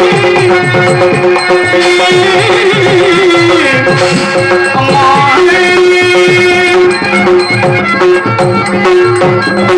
Thank you.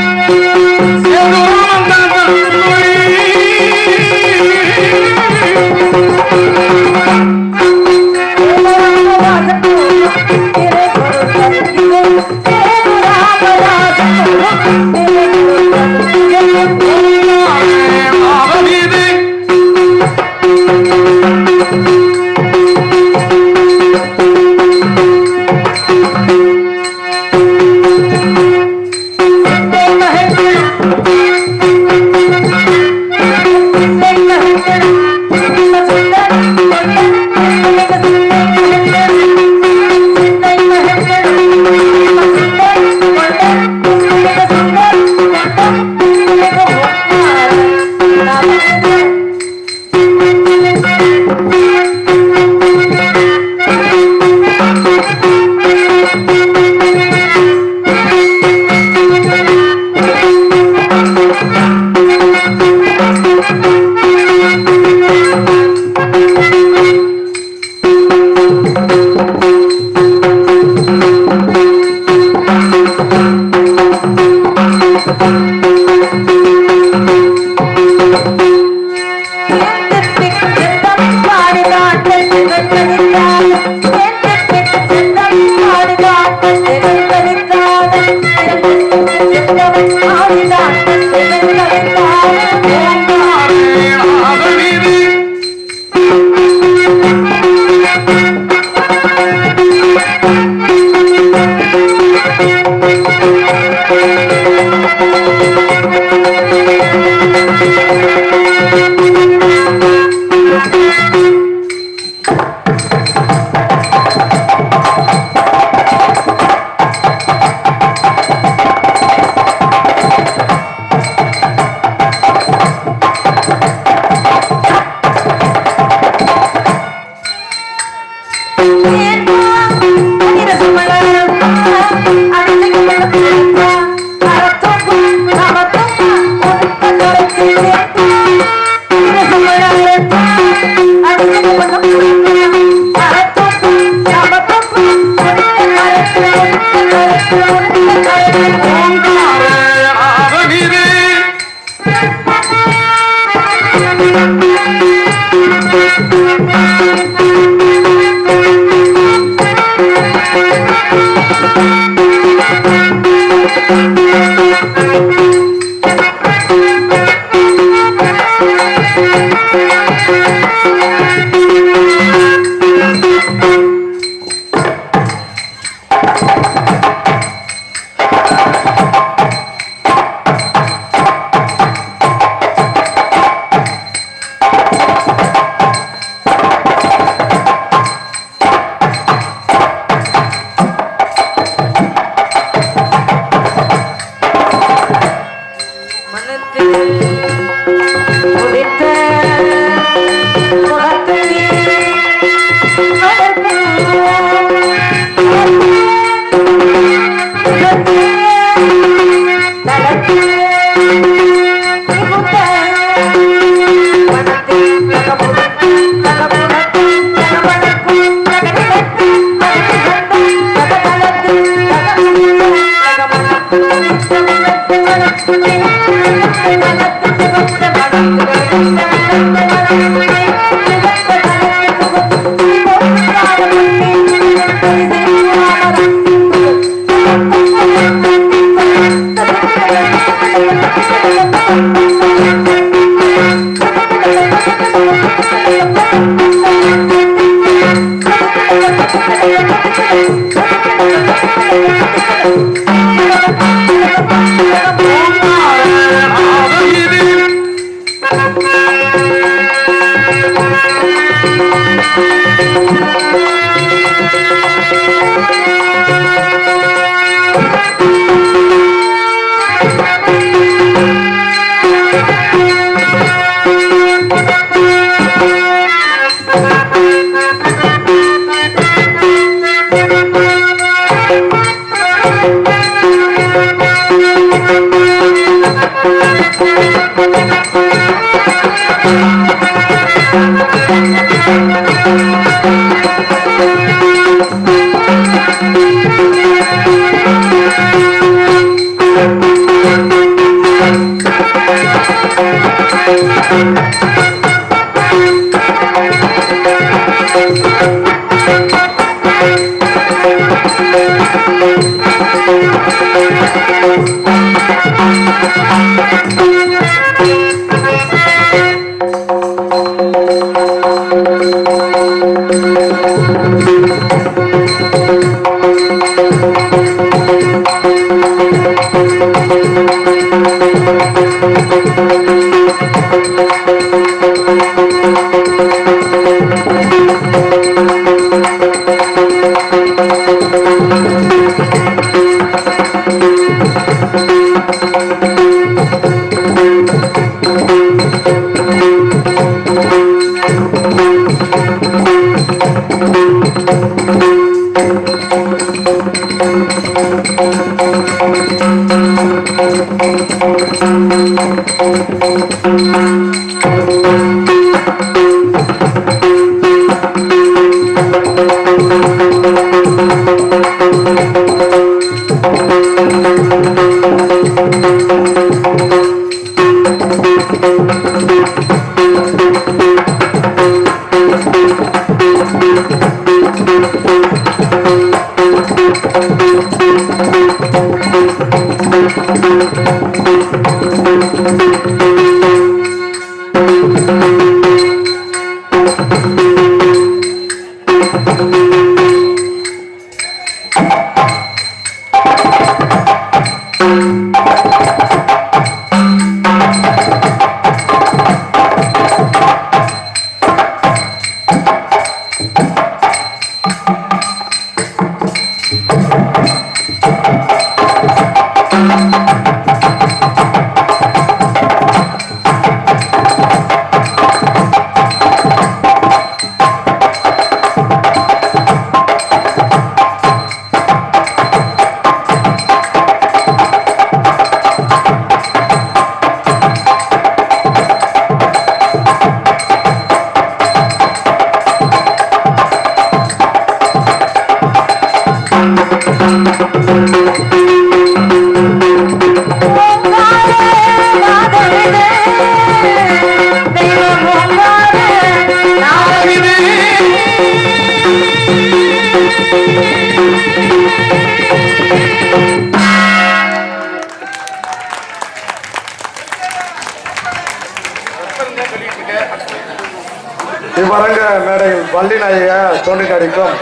தோன்றிக்கடிக்கும்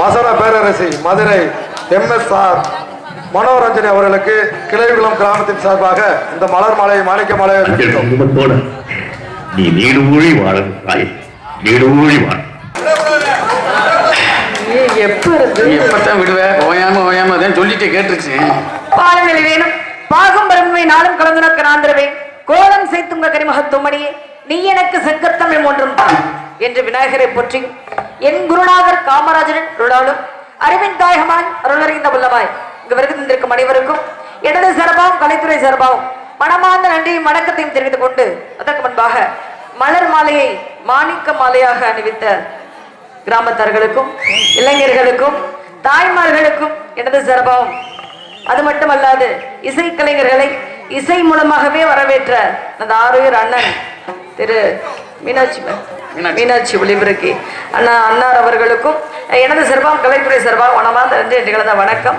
வசன பேரரசி Madurai MSR Manoranjani அவர்களுக்கு கிளைகுளம் கிராமத்தின் சார்பாக இந்த மலர் மாலை மாணிக்க மாலையை நீ நீடு ஊழி வாழும் தாய். நீடு ஊழி வாழ எப்ப இருந்து? நீ எப்பத்தான் விடுவ? ஓயாம ஓயாம அதான் சொல்லிட்டு கேட்டுருச்சு. பாலங்களை வேணும். பாகம் பரம்பை நாளும் கலந்துனக்கு நாந்திரவேன் கோலம் செய்துங்க கரிமகத்துமணியே நீ எனக்கு செங்கத்தமிழ் ஒன்றும் தான். என்று விநாயகரை போற்றி என் குருநாதர் காமராஜரின் அருளாலும் அறிவின் தாயகமாய் அருளறிந்த வல்லமாய் இங்கு வருகை தந்திருக்கும் அனைவருக்கும் இடது சார்பாகவும் கலைத்துறை சார்பாகவும் மனமார்ந்த நன்றியும் வணக்கத்தையும் தெரிவித்துக் கொண்டு அதற்கு முன்பாக மலர் மாலையை மாணிக்க மாலையாக அணிவித்த கிராமத்தார்களுக்கும் இளைஞர்களுக்கும் தாய்மார்களுக்கும் எனது சிறப்பாகவும் அது மட்டுமல்லாது இசை கலைஞர்களை இசை மூலமாகவே வரவேற்ற அந்த ஆரோயர் அண்ணன் திரு மீனாட்சி மீனாட்சி. ஒளிபெருக்கி அண்ணா அன்னார் அவர்களுக்கும் எனது சிறப்பாக கலைத்துறை சிறப்பாக என்று கலந்த வணக்கம்.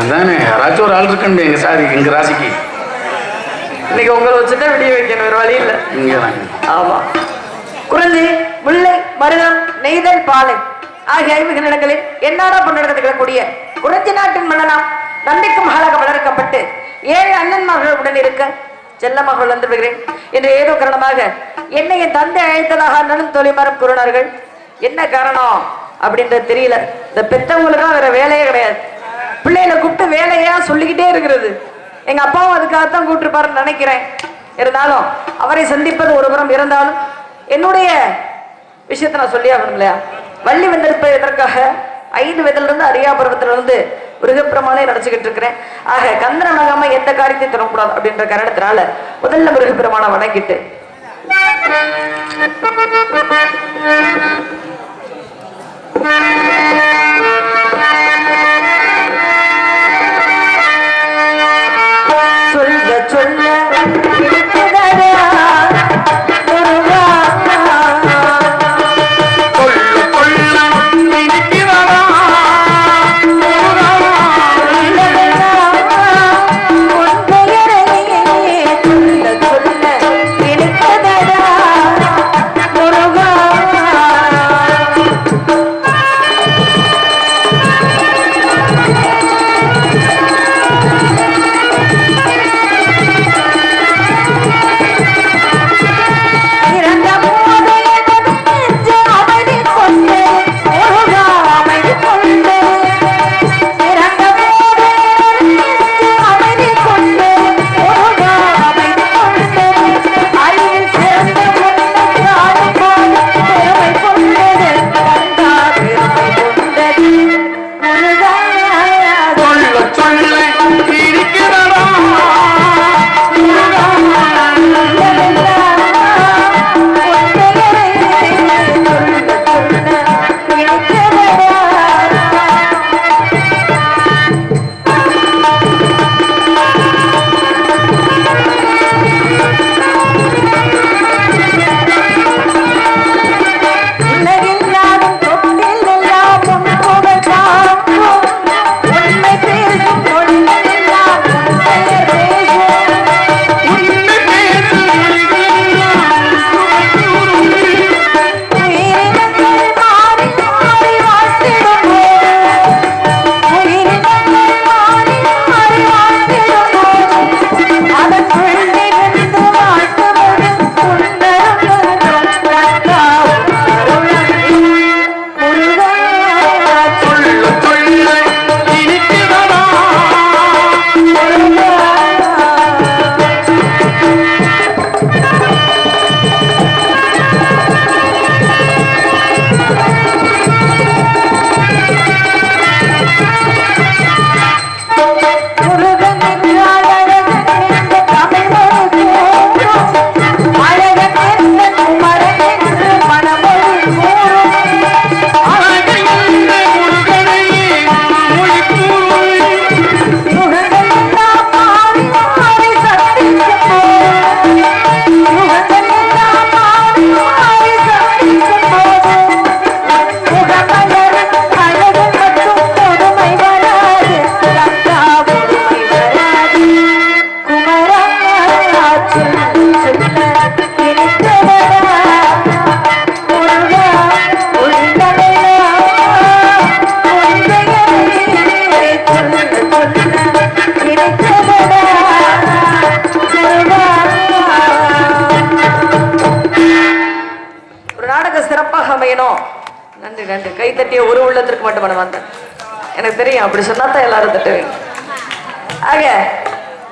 அதானே யாராச்சும் ஒரு ஆள் இருக்கணும் எங்க சாதி எங்க ராசிக்கு. இன்னைக்கு உங்களை வச்சுதான் விடிய வைக்கணும் வேற வழி இல்லை. ஆமா. குறிஞ்சி முல்லை நெய்தல் பாலை ஆகிய ஐந்து நிலங்களில் என்னாடா பொன்னடத்தில் கிடக்கூடிய குறிஞ்சி நாட்டின் மன்னனாம் நம்பிக்கை மகளாக வளர்க்கப்பட்டு ஏழு அண்ணன்மார்கள் உடன் இருக்க செல்ல மகள் வந்து விடுகிறேன் என்று ஏதோ காரணமாக என்னை என் தந்தை அழைத்ததாக இருந்தாலும் தொழில்மரம் கூறினார்கள். என்ன காரணம்? அப்படின்றது தெரியல. இந்த பெத்தவங்களுக்கும் வேற வேலையே கிடையாது. பிள்ளைகளை கூப்பிட்டு வேலையா சொல்லிக்கிட்டே இருக்கிறது. எங்க அப்பாவும் அதுக்காகத்தான் கூப்பிட்டுருப்பாருன்னு நினைக்கிறேன். இருந்தாலும் அவரை சந்திப்பது ஒருபுறம் இருந்தாலும் என்னுடைய விஷயத்த நான் சொல்லி ஆகணும் இல்லையா? வள்ளி வந்திருப்பதற்காக ஐந்து வயதிலிருந்து அரியா இருந்து மிருகப்பிரமாணே நினைச்சுக்கிட்டு இருக்கிறேன். ஆக கந்தன நகாம எந்த காரியத்தையும் தரக்கூடாது அப்படின்ற காரணத்தினால முதல்ல மிருகப்பிரமாணம் வணங்கிட்டு. சொல்ல அமையணும் நன்றி நன்றி. கை தட்டிய ஒரு உள்ளத்திற்கு மட்டும் நான் வந்தேன். எனக்கு தெரியும் அப்படி சொன்னா தான் எல்லாரும் தட்டுவீங்க. ஆக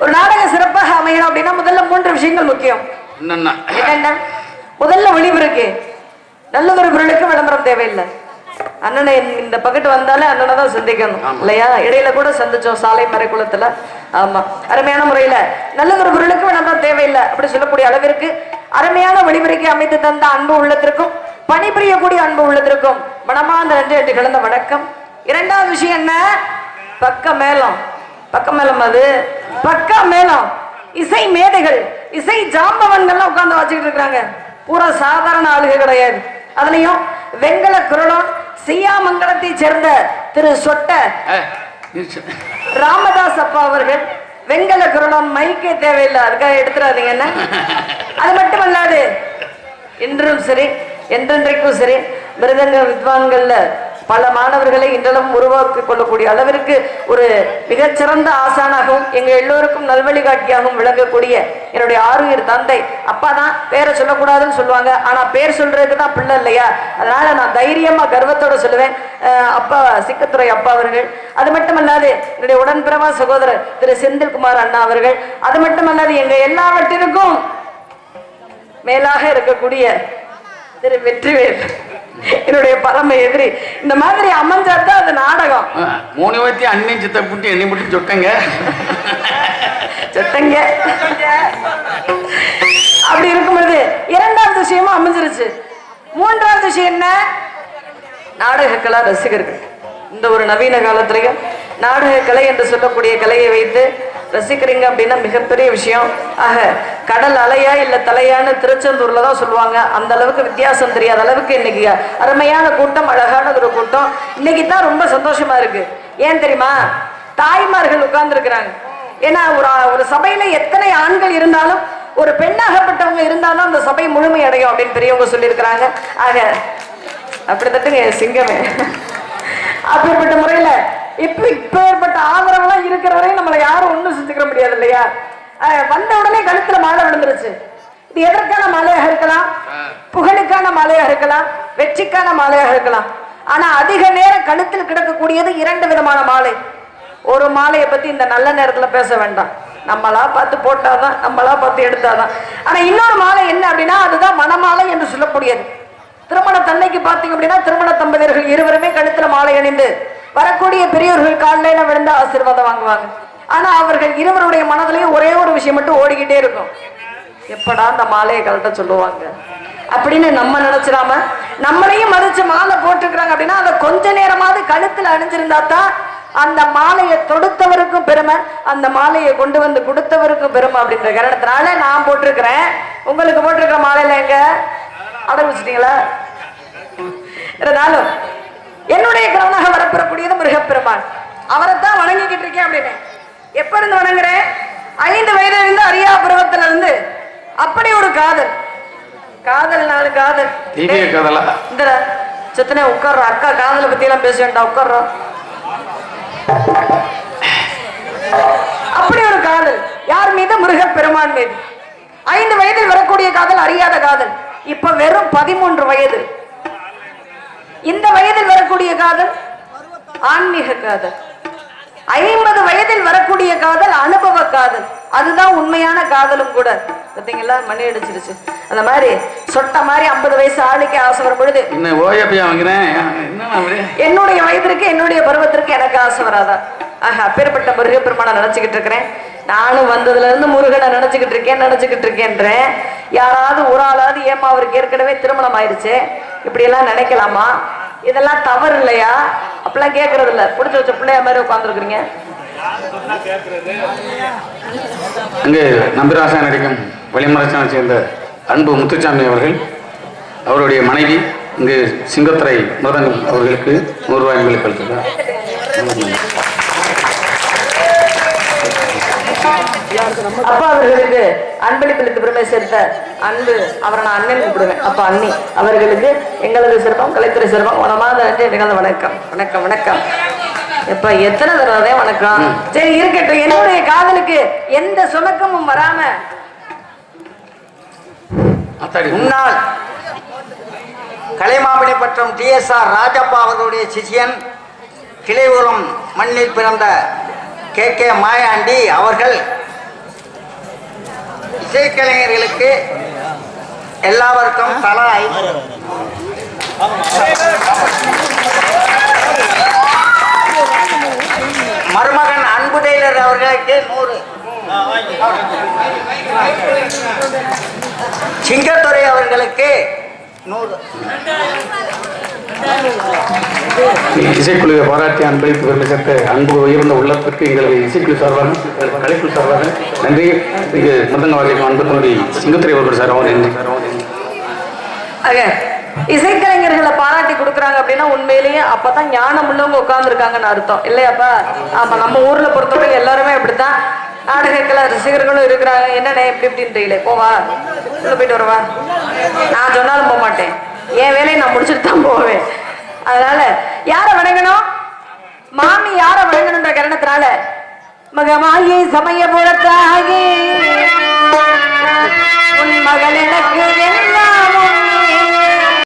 ஒரு நாடகம் சிறப்பாக அமையணும் அப்படின்னா முதல்ல மூன்று விஷயங்கள் முக்கியம். என்னன்னா? முதல்ல ஒளிவு இருக்கு நல்லதொரு பொருளுக்கு விளம்பரம் தேவையில்லை. அண்ணனை இந்த பக்கத்து வந்தாலே அண்ணனை தான் சந்திக்கணும். இல்லையா? இடையில கூட சந்திச்சோம் சாலை மறைக்குளத்துல. ஆமா. அருமையான முறையில நல்லதொரு பொருளுக்கு விளம்பரம் தேவையில்லை. அப்படி சொல்லக்கூடிய அளவிற்கு அருமையான ஒளிமுறைக்கு அமைத்து தந்த அன்பு உள்ளத்திற்கும் பணிபுரியக்கூடிய அன்பு உள்ளத்திற்கும் மனமார்ந்த நன்றி என்று கலந்த வணக்கம். இரண்டாவது விஷயம் என்ன? பக்க மேளம். பக்க மேளம் அது. பக்க மேளம். இசை மேதைகள். இசை ஜாம்பவன்கள்லாம் உட்கார்ந்து வச்சுக்கிட்டு இருக்காங்க பூரா சாதாரண ஆளுக கிடையாது. அதுலயும் வெங்கல குரலம் செய்யாமங்கலத்தை சேர்ந்த திரு சொட்ட ராமதாஸ் அப்பா அவர்கள் வெங்கல குரலம் மைக்கே தேவையில்லை. அதுக்காக எடுத்துறாதீங்க என்ன? அது மட்டுமல்லாது இன்றும் சரி என்றென்றைக்கும் சரி மிருதங்க வித்வான்கள்ல பல மாணவர்களை இன்றளவும் உருவாக்கி கொள்ளக்கூடிய அளவிற்கு ஒரு மிகச்சிறந்த ஆசானாகவும் எங்கள் எல்லோருக்கும் நல்வழிகாட்டியாகவும் விளங்கக்கூடிய என்னுடைய ஆறுயிர் தந்தை. அப்பா தான் பேரை சொல்லக்கூடாதுன்னு சொல்லுவாங்க. ஆனால் பேர் சொல்றதுக்கு தான் பிள்ளை இல்லையா? அதனால நான் தைரியமாக கர்வத்தோட சொல்லுவேன். அஹ் அப்பா சிக்கத்துறை அப்பா அவர்கள். அது மட்டுமல்லாது என்னுடைய உடன்பிறவா சகோதரர் திரு செந்தில்குமார் அண்ணா அவர்கள். அது மட்டுமல்லாது எங்கள் எல்லாவற்றிற்கும் மேலாக இருக்கக்கூடிய திரு வெற்றிவேல் என்னுடைய பரம எதிரி. இந்த மாதிரி அமைஞ்சாதான் அது நாடகம். மூணு வத்தி அண்ணன் சித்த புட்டி எண்ணி புட்டி சொட்டங்க. சட்டங்க. அப்படி இருக்கும் பொழுது இரண்டாவது விஷயமும் அமைஞ்சிருச்சு. மூன்றாவது விஷயம் என்ன? நாடகக்கலா ரசிகர்கள். இந்த ஒரு நவீன காலத்திலையும் நாடக கலை என்று சொல்லக்கூடிய கலையை வைத்து ரசிக்கிறீங்க அப்படின்னா மிகப்பெரிய விஷயம். ஆக கடல் அலையா இல்லை தலையான்னு திருச்செந்தூர்ல தான் சொல்லுவாங்க. அந்த அளவுக்கு வித்தியாசம் தெரியாத அளவுக்கு இன்னைக்கு அருமையான கூட்டம் அழகான ஒரு கூட்டம். இன்னைக்கு தான் ரொம்ப சந்தோஷமா இருக்கு. ஏன் தெரியுமா? தாய்மார்கள் உட்கார்ந்துருக்கிறாங்க. ஏன்னா ஒரு ஒரு சபையில எத்தனை ஆண்கள் இருந்தாலும் ஒரு பெண்ணாகப்பட்டவங்க இருந்தாலும் அந்த சபை முழுமை அடையும் அப்படின்னு பெரியவங்க சொல்லியிருக்கிறாங்க. ஆக அப்படி தட்டுங்க சிங்கமே. அப்படிப்பட்ட முறையில இப்ப இப்பேற்பட்ட ஆதரவுலாம் இருக்கிற வரையும் நம்மளை யாரும் ஒண்ணும் செஞ்சுக்கிற முடியாது இல்லையா? வந்த உடனே கழுத்துல மாலை விழுந்துருச்சு. இது எதற்கான மாலையாக இருக்கலாம்? புகழுக்கான மாலையாக இருக்கலாம்? வெற்றிக்கான மாலையாக இருக்கலாம். ஆனா அதிக நேரம் கழுத்தில் கிடக்கக்கூடியது இரண்டு விதமான மாலை. ஒரு மாலையை பத்தி இந்த நல்ல நேரத்துல பேச வேண்டாம். நம்மளா பார்த்து போட்டாதான் நம்மளா பார்த்து எடுத்தாதான். ஆனா இன்னொரு மாலை என்ன அப்படின்னா அதுதான் மணமாலை என்று சொல்லக்கூடியது. திருமண தன்னைக்கு பார்த்தீங்க அப்படின்னா திருமண தம்பதியர்கள் இருவருமே கழுத்துல மாலை அணிந்து வரக்கூடிய பெரியவர்கள் காலையில விழுந்து ஆசீர்வாதம் வாங்குவாங்க. ஆனா அவர்கள் இருவருடைய மனதிலையும் ஒரே ஒரு விஷயம் மட்டும் ஓடிக்கிட்டே இருக்கும். எப்படா அந்த மாலையை கலட்ட சொல்லுவாங்க? அப்படின்னு நம்ம நினைச்சிடாம நம்மளையும் மதிச்சு மாலை போட்டிருக்கிறாங்க அப்படின்னா அதை கொஞ்ச நேரமாவது கழுத்துல அணிஞ்சிருந்தா தான் அந்த மாலையை தொடுத்தவருக்கும் பெருமை அந்த மாலையை கொண்டு வந்து கொடுத்தவருக்கும் பெருமை அப்படின்ற காரணத்தினால நான் போட்டிருக்கிறேன். உங்களுக்கு போட்டிருக்கிற மாலையில எங்க? அடகு வச்சிட்டீங்களா? இருந்தாலும் என்னுடைய கணவனாக வரப்பெறக்கூடியது முருகப்பெருமான். அவரைத்தான் வணங்கிக்கிட்டு இருக்கேன் அப்படின்னு. எப்ப இருந்து வணங்குறேன் ஐந்து வயதுல இருந்து அரியா பருவத்துல இருந்து அப்படி ஒரு காதல். காதல் நாலு காதல்? இந்த சித்தனே உட்கார்றோம் அக்கா காதலை பத்தி எல்லாம் பேச வேண்டாம் உட்கார்றோம் அப்படி ஒரு காதல். யார் மீது? முருகப்பெருமான் மீது. ஐந்து வயதில் வரக்கூடிய காதல் அறியாத காதல். இப்ப வெறும் பதிமூன்று வயது. இந்த வயதில் வரக்கூடிய காதல்? ஆன்மீக காதல். ஐம்பது வயதில் வரக்கூடிய காதல் அனுபவ காதல். அதுதான் உண்மையான காதலும் கூட. பார்த்தீங்களா மணி அடிச்சிருச்சு. அந்த மாதிரி சொட்ட மாதிரி ஐம்பது வயசு ஆளுக்கு ஆசை வரும் பொழுது என்னுடைய வயதிற்கு என்னுடைய பருவத்திற்கு எனக்கு ஆசை வராதா? ஆஹா அப்பேற்பட்ட முருகப்பெருமானை நினைச்சுக்கிட்டு இருக்கிறேன். நானும் வந்ததுல இருந்து முருகனை நினைச்சுக்கிட்டு இருக்கேன் நினைச்சுக்கிட்டு இருக்கேன்றேன். யாராவது ஒரு ஆளாவது ஏமா அவருக்கு ஏற்கனவே திருமணம் ஆயிருச்சு இப்படி எல்லாம் நினைக்கலாமா? இதெல்லாம் தவறு இல்லையா அப்பெல்லாம் கேட்கறது இல்ல பிடிச்ச வச்ச பிள்ளைய மாதிரி உட்காந்துருக்குறீங்க அங்கே நம்பிராசா நடிக்கும் வெளிமரச்சானை சேர்ந்த அன்பு முத்துச்சாமி அவர்கள் அவருடைய மனைவி இங்கு சிங்கத்துறை மிருதங்கம் அவர்களுக்கு நூறுரூவாய் ரூபாய் எங்களுக்கு அப்பா அவர்களுக்கு அன்பளிப்பளித்து பெருமை சேர்த்த அன்பு அவரை நான் அண்ணன் கூப்பிடுவேன் அப்பா அண்ணி அவர்களுக்கு எங்களது சிறப்பம் கலைத்துறை சிறப்பம் உனமாத நன்றி நிகழ்ந்த வணக்கம். வணக்கம் வணக்கம். எப்ப எத்தனை தடவை வணக்கம்? சரி இருக்கட்டும். என்னுடைய காதலுக்கு எந்த சுணக்கமும் வராம முன்னாள் கலைமாமணி பட்டம் டிஎஸ்ஆர் ராஜப்பா அவர்களுடைய சிஷியன் கிளைபுரம் மண்ணில் பிறந்த கே. கே. மாயாண்டி அவர்கள் இசைக்கலைஞர்களுக்கு எல்லாருக்கும் தலா மருமகன் அன்பு டெய்லர் அவர்களுக்கு நூறு. சிங்கத்துறை அவர்களுக்கு இசைக்குழுவை பாராட்டி பெருமை சேர்த்த அன்பு உயர்ந்த உள்ளத்திற்கு எங்களது இசைக்குழு சார்பாக கலைக்குழு சார்பாக நன்றி. இங்கு மிருதங்க வாசிக்கும் அன்பு தம்பி சிங்கத்துறை அவர்கள் சார் அவர் நன்றி. இசைக்கலைஞர்களை பாராட்டி கொடுக்குறாங்க அப்படின்னா உண்மையிலேயே அப்பதான் ஞானம் உள்ளவங்க உட்கார்ந்துருக்காங்கன்னு அர்த்தம். இல்லையாப்பா? ஆமா நம்ம ஊர்ல பொறுத்தவரை எல்லாருமே அப்படித்தான். நாடகக்கல ரசிகர்களும் இருக்கிறாங்க. என்னண்ணே இப்படி இப்படின்றீங்களே தெரியல போவா உள்ள போயிட்டு வரவா நான் சொன்னாலும் போக மாட்டேன். என் வேலையை நான் முடிச்சுட்டு தான் போவேன். அதனால யார வணங்கணும்? மாமி யார வணங்கணுன்ற காரணத்தினால மகமாயி சமயபுரத்தாகி உன் மகள் எனக்கு